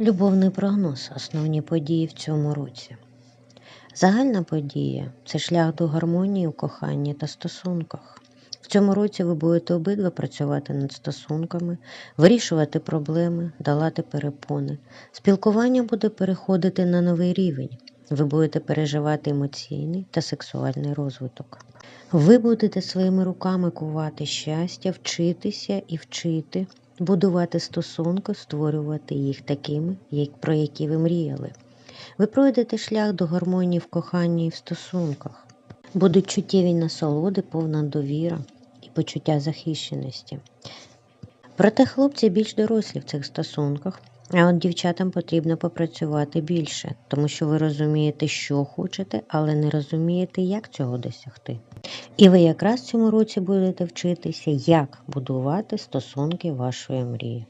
Любовний прогноз основні події в цьому році. Загальна подія це шлях до гармонії у коханні та стосунках. В цьому році ви будете обидва працювати над стосунками, вирішувати проблеми, долати перепони. Спілкування буде переходити на новий рівень. Ви будете переживати емоційний та сексуальний розвиток. Ви будете своїми руками кувати щастя, вчитися і вчити, будувати стосунки, створювати їх такими, як, про які ви мріяли. Ви пройдете шлях до гармонії в коханні і в стосунках. Будуть чуттєві насолоди, повна довіра і почуття захищеності. Проте хлопці більш дорослі в цих стосунках, а от дівчатам потрібно попрацювати більше, тому що ви розумієте, що хочете, але не розумієте, як цього досягти. І ви якраз цьому році будете вчитися, як будувати стосунки вашої мрії.